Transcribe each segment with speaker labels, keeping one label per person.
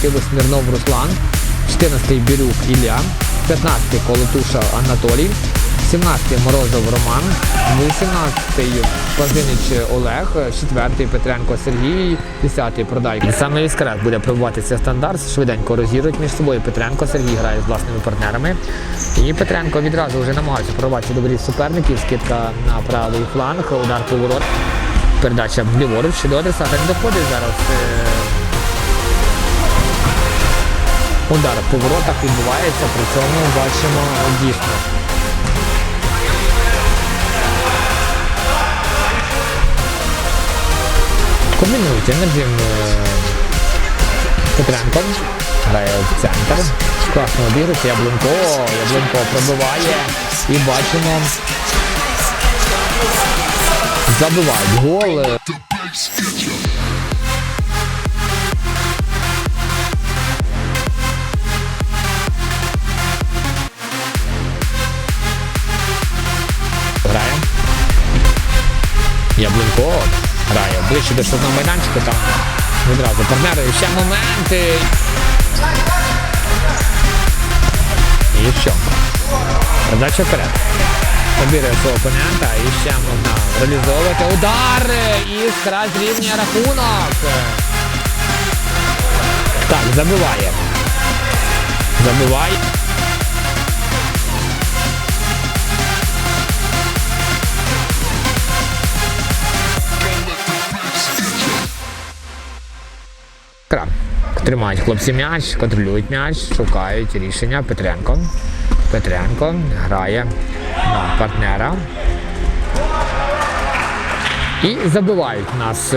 Speaker 1: колективу Смірнов Руслан, 14-й Бірюк Ілля, 15-й Колотуша Анатолій, 17-й Морозов Роман, 18-й Пазинич Олег, 4-й Петренко Сергій, 10-й Продай. Саме Іскрет буде пробуватися стандарт, швиденько розігрують між собою. Петренко Сергій грає з власними партнерами. І Петренко відразу вже намагається прорвати добрі суперників. Скидка на правий фланг, удар поворот. Передача ліворуч до адресата не доходить зараз. Е, Удар по воротах відбувається, при цьому бачимо дійсно. Комбінують енергім Петренко. Грає в центр. Класно обігрується. Яблунко. Яблунко пробиває. І бачимо. Забивають гол. Яблунко грає ближче до штрафного майданчика, там відразу партнери ще моменти. І що? Передача вперед. Обірує свого опонента і ще можна реалізовувати удар і Іскра зрівнює рахунок. Так, забиває. Забиває. Крам. Тримають хлопці м'яч, контролюють м'яч, шукають рішення. Петренко. Петренко грає на партнера. І забивають нас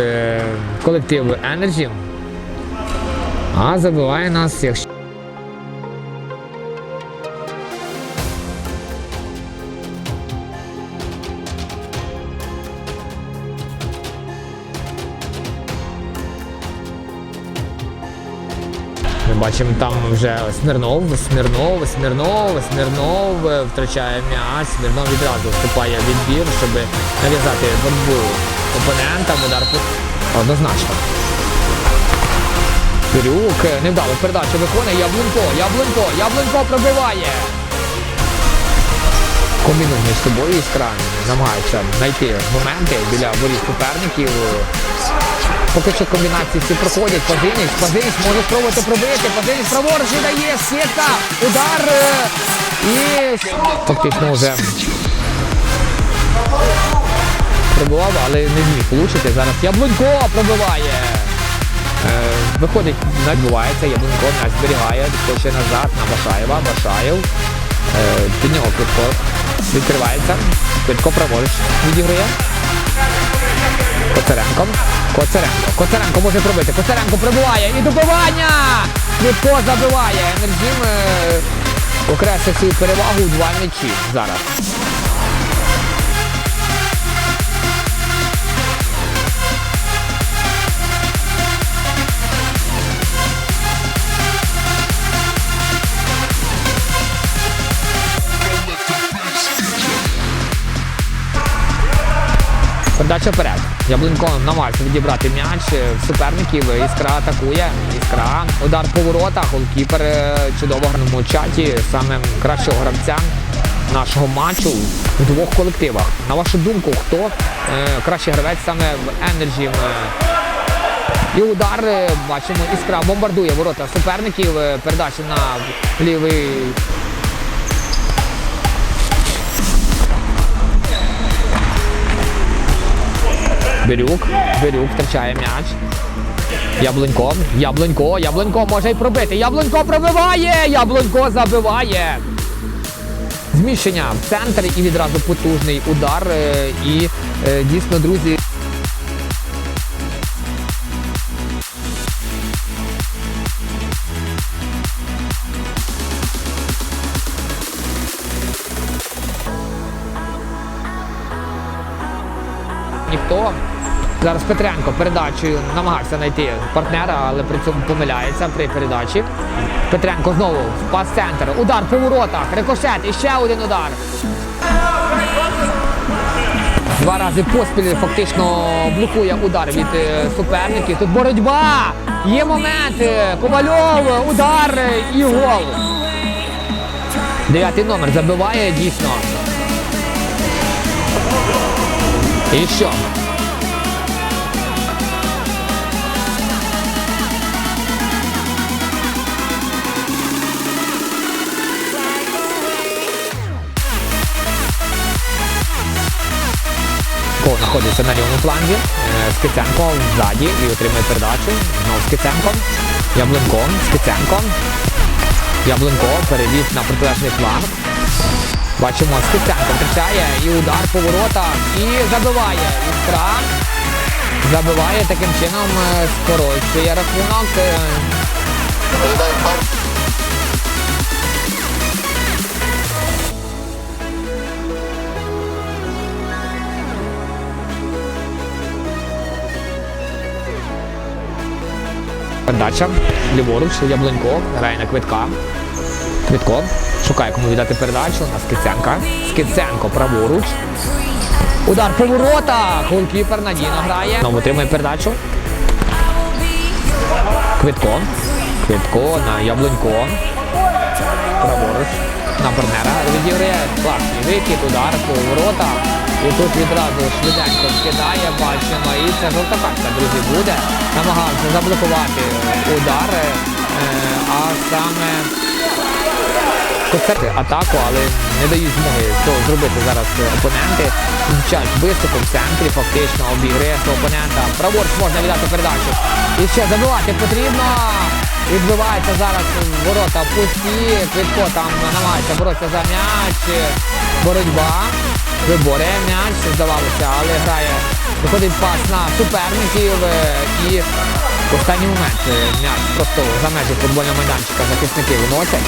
Speaker 1: колективи колектив Energy. А забиває нас, якщо. Бачимо там вже Смірнов, Смірнов, Смірнов, Смірнов е, втрачає м'яч. Смірнов відразу вступає в відбір, щоб нав'язати боротьбу опонентам. Удар по- однозначно. Пирюк невдало передачу виконує. Яблунко, Яблунко, Яблунко пробиває. Комбінує між собою іскра, намагається знайти моменти біля воріт суперників. Поки що комбінації всі проходять. Пазинич, Пазинич може спробувати пробити. Пазинич праворуч дає сітка, удар е, і фактично вже пробивав, але не зміг влучити. Зараз Яблунько пробиває. Е, Виходить, відбувається, Яблунько м'яч зберігає, хоче назад на Башаєва. Башаєв. Е, Під нього Квитко відкривається. Квитко праворуч відіграє. Коцаренко. Коцаренко. Коцаренко може пробити. Коцаренко прибуває і добивання! Квітко забиває. Енергім окреслив свою перевагу у два м'ячі зараз. Передача вперед. Яблунько намагається відібрати м'яч суперників. Іскра атакує. Іскра. Удар по воротах. Голкіпер е, чудово граному чаті. Саме кращого гравця нашого матчу в двох колективах. На вашу думку, хто е, кращий гравець саме в Energy? е, І удар е, бачимо, іскра бомбардує ворота суперників. Е, Передача на лівий Бирюк. Бирюк втрачає м'яч. Яблунько. Яблунько. Яблунько може й пробити. Яблунько пробиває! Яблунько забиває. Зміщення в центр і відразу потужний удар. е, І е, дійсно, друзі. Зараз Петренко передачею намагався знайти партнера, але при цьому помиляється при передачі. Петренко знову в пас-центр. Удар по воротах. Рикошет. І ще один удар. Два рази поспіль фактично блокує удар від е, суперників. Тут боротьба. Є моменти. Ковальов, удар і гол. Дев'ятий номер забиває дійсно. І що? Кол знаходиться на лівому фланзі. Е, Скиценко ззаді і отримує передачу. Знов Скиценко. Яблунко. Скиценко. Яблунко перевіз на протилежний фланг. Бачимо, Скиценко втрачає і удар по воротах. І забиває. Іскра. Забиває таким чином, е, скорочує рахунок. Передача. Ліворуч, Яблонько, грає на квитка. Квитко. Шукає кому віддати передачу на Скиценка. Скиценко праворуч. Удар по воротах. Голкіпер надійно грає. Знову отримує передачу. Квитко. Квитко на Яблонько. Праворуч. На партнера відіграє. Класний викид, удар по воротах. І тут відразу швиденько скидає, бачимо. І це жовта картка, друзі, буде. Намагався заблокувати удар, е, а саме концерти атаку, але не дають змоги цього зробити зараз опоненти. Включають високо в центрі, фактично обіграє свого опонента. Праворуч можна віддати передачу. І ще забивати потрібно. Відбивається зараз ворота пусті. Квитко там намагається боротися за м'яч. Боротьба. Виборює м'яч, здавалося, але грає. Виходить пас на суперників е, і в останній момент е, м'яч просто за межі футбольного майданчика захисники виносять.